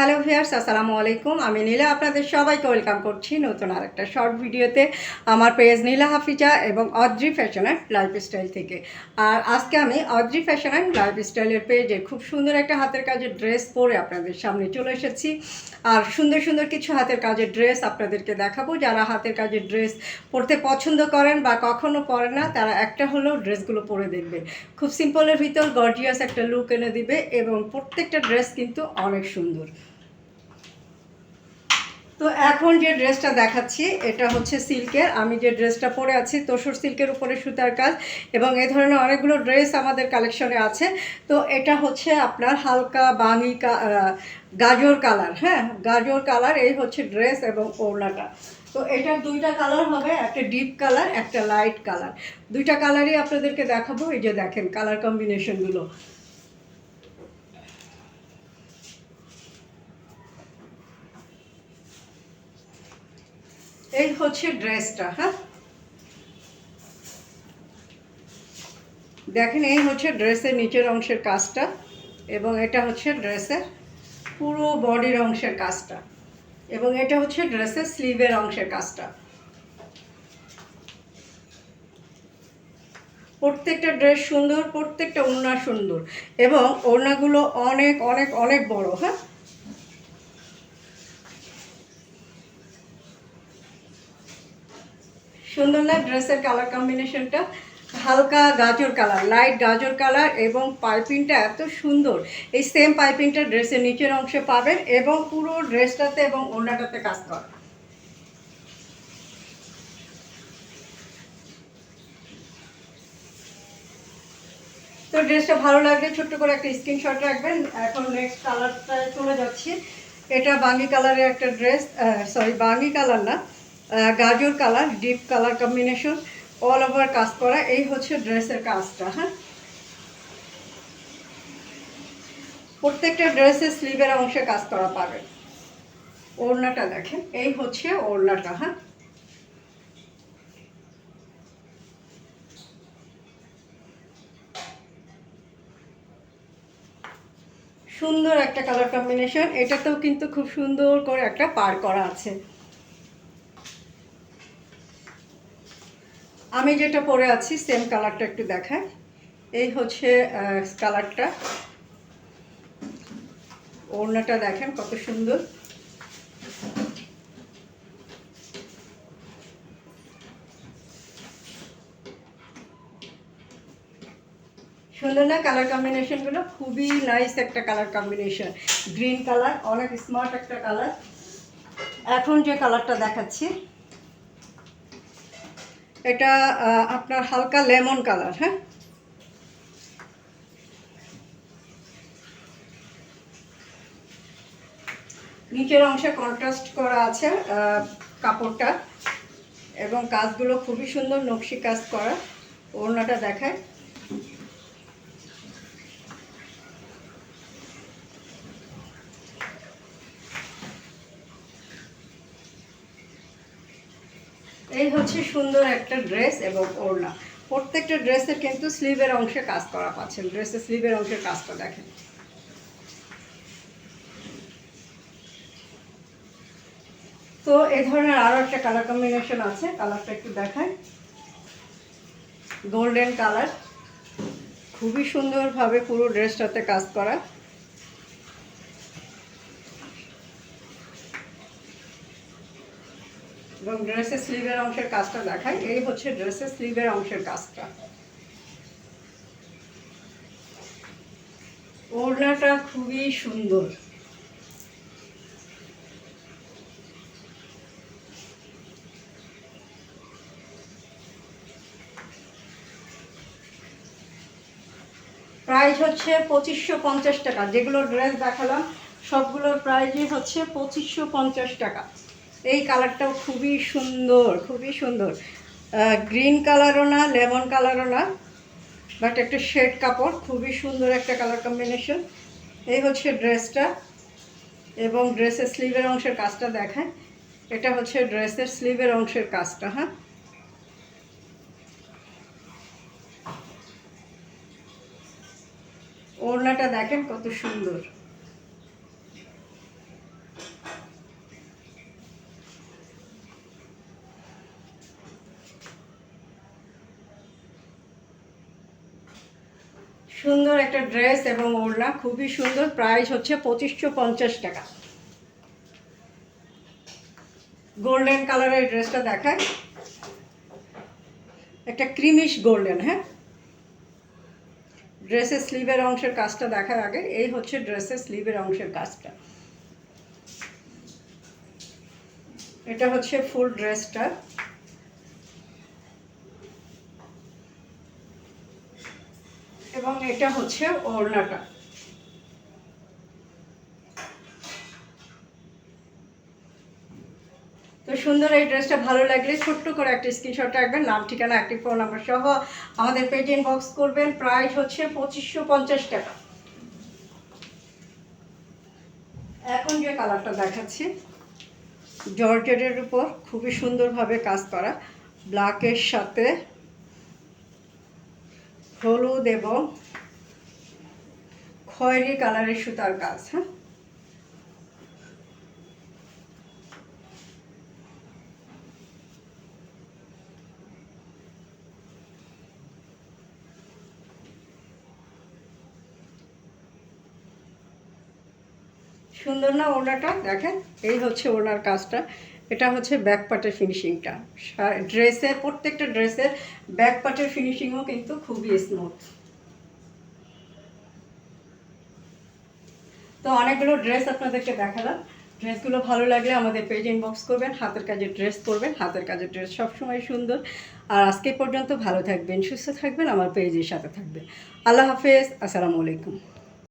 Hello viewers আসসালামু আলাইকুম। আমি নীলা, আপনাদের সবাইকে ওয়েলকাম করছি নতুন আরেকটা শর্ট ভিডিওতে। আমার পেজ নীলা হাফিজা এবং অদ্রি ফ্যাশন অ্যান্ড লাইফস্টাইল থেকে। আর আজকে আমি অদ্রি ফ্যাশন অ্যান্ড লাইফস্টাইলের পেজে খুব সুন্দর একটা হাতের কাজের ড্রেস পরে আপনাদের সামনে চলে এসেছি। আর সুন্দর সুন্দর কিছু হাতের কাজের ড্রেস আপনাদেরকে দেখাবো। যারা হাতের কাজের ড্রেস পরতে পছন্দ করেন বা কখনো পরে না, তারা একটা হলেও ড্রেসগুলো পরে দেখবে। খুব সিম্পলের ভিতর গর্জিয়াস একটা লুক এনে দিবে এবং প্রত্যেকটা ড্রেস কিন্তু অনেক সুন্দর। তো এখন যে ড্রেসটা দেখাচ্ছি, এটা হচ্ছে সিল্কের। আমি যে ড্রেসটা পরে আছি, তোষর সিল্কের উপরে সুতার কাজ এবং এই ধরনের অনেকগুলো ড্রেস আমাদের কালেকশনে আছে। তো এটা হচ্ছে আপনার হালকা বাঙি গাজর কালার হ্যাঁ? গাজর কালার, এই হচ্ছে ড্রেস এবং ওড়নাটা। তো এটার দুইটা কালার হবে, একটা ডিপ কালার, একটা লাইট কালার। দুইটা কালারই আপনাদেরকে দেখাবো, এই যে দেখেন, কালার কম্বিনেশনগুলো। এই হচ্ছে ড্রেসটা হ্যাঁ? দেখেন, এই হচ্ছে ড্রেসের নিচের অংশের কাজটা এবং এটা হচ্ছে ড্রেসের পুরো বডির অংশের কাজটা এবং এটা হচ্ছে ড্রেসের স্লিভের অংশের কাজটা। প্রত্যেকটা ড্রেস সুন্দর, প্রত্যেকটা ওড়না সুন্দর এবং ওড়নাগুলো অনেক অনেক অনেক বড় হ্যাঁ? সুন্দর না ড্রেসের কালার কম্বিনেশনটা হালকা গাজর কালার লাইট গাজর কালার এবং পাইপিংটা এত সুন্দর। এই সেম পাইপিংটা ড্রেসের নিচের অংশে পাবেন এবং পুরো ড্রেসটাতে এবং ওড়নাটাতে কাজ করা। তো ড্রেসটা ভালো লাগলে ছোট্ট করে একটা স্ক্রিনশট রাখবেন। এখন নেক্সট কালারটায় চলে যাচ্ছি। এটা বাঙ্গি কালারের একটা ড্রেস সরি বাঙ্গি কালার না। গাজর colour, deep colour combination all over কাজ করা। এই হচ্ছে ড্রেসের কাজটা হ্যাঁ? প্রত্যেকটা ড্রেসের স্লিভের অংশে কাজ করা পাবেন। ওড়নাটা দেখেন, এই হচ্ছে ওড়নাটা হ্যাঁ? সুন্দর একটা কালার কম্বিনেশন। এটাতেও কিন্তু খুব সুন্দর করে একটা পার করা আছে। আমি যেটা পরে আছি সেম কালারটা একটু দেখায় এই হচ্ছে কালারটা ওড়নাটা দেখেন কত সুন্দর। সুন্দর না কালার কম্বিনেশনগুলো খুবই নাইস একটা কালার কম্বিনেশন গ্রিন কালার অনেক স্মার্ট একটা কালার এখন যে কালারটা দেখাচ্ছি এটা আপনার হালকা লেমন কালার হ্যাঁ? নিচের অংশে কন্ট্রাস্ট করা আছে কাপড়টা, এবং কাজগুলো খুবই সুন্দর নকশি কাজ করা, ওড়নাটা দেখায়। এই হচ্ছে সুন্দর একটা ড্রেস এবং ওড়না। প্রত্যেকটা ড্রেসের কিন্তু স্লিভের অংশে কাজ করা পাচ্ছেন। ড্রেসের স্লিভের অংশের কাজটা দেখেন। তো এই ধরনের আরও একটা কালার কম্বিনেশন আছে। কালারটা একটু দেখায় গোল্ডেন কালার খুবই সুন্দরভাবে পুরো ড্রেসটাতে কাজ করা। এবং ড্রেসের স্লিভের অংশের কাজটা দেখায় এই হচ্ছে ড্রেসের স্লিভের অংশের কাজটা। ওড়নাটা খুবই সুন্দর। প্রাইস হচ্ছে পঁচিশশো পঞ্চাশ টাকা। যেগুলো ড্রেস দেখালাম, সবগুলোর প্রাইসই হচ্ছে পঁচিশশো পঞ্চাশ টাকা। এই কালারটাও খুবই সুন্দর খুবই সুন্দর। গ্রিন কালারও না, লেমন কালারও না, বাট একটা শেড কাপড়, খুবই সুন্দর একটা কালার কম্বিনেশন। এই হচ্ছে ড্রেসটা এবং ড্রেসের স্লিভের অংশের কাজটা দেখায় এটা হচ্ছে ড্রেসের স্লিভের অংশের কাজটা হ্যাঁ। ওড়নাটা দেখেন কত সুন্দর। সুন্দর একটা ড্রেস এবং ওড়না, খুবই সুন্দর। প্রাইস হচ্ছে পঁচিশশো পঞ্চাশ টাকা। গোল্ডেন কালারের ড্রেসটা দেখায় একটা ক্রিমিশ গোল্ডেন হ্যাঁ? ড্রেসের স্লিভের অংশের কাজটা দেখার আগে, এই হচ্ছে ড্রেসের স্লিভের অংশের কাজটা। এটা হচ্ছে ফুল ড্রেসটা। এবং এটা হচ্ছে ওড়নাটা। তো সুন্দর এই ড্রেসটা ভালো লাগলে ছোট্ট করে একটা স্ক্রিনশট রাখবেন, নাম, ঠিকানা একটি ফোন নাম্বার সহ আমাদের পেজ ইনবক্স করবেন। প্রাইস হচ্ছে পঁচিশশো পঞ্চাশ টাকা। এখন যে কালারটা দেখাচ্ছি জর্জেটের উপর খুবই সুন্দরভাবে কাজ করা ব্ল্যাকের সাথে হলুদ এবং খয়েরি কালারের সুতার কাজ হ্যাঁ? সুন্দর না ওড়নাটা? দেখেন, এই হচ্ছে ওনার কাজটা। এটা হচ্ছে ব্যাক পার্টের ফিনিশিংটা ড্রেসের প্রত্যেকটা ড্রেসের ব্যাক পার্টের ফিনিশিংও কিন্তু খুবই স্মুথ তো অনেকগুলো ড্রেস আপনাদেরকে দেখালাম। ড্রেসগুলো ভালো লাগলে আমাদের পেজ ইনবক্স করবেন, হাতের কাজের ড্রেস করবেন, হাতের কাজের ড্রেস সবসময় সুন্দর। আর আজকে পর্যন্ত ভালো থাকবেন, সুস্থ থাকবেন, আমার পেজের সাথে থাকবেন। আল্লাহ হাফেজ, আসসালামু আলাইকুম।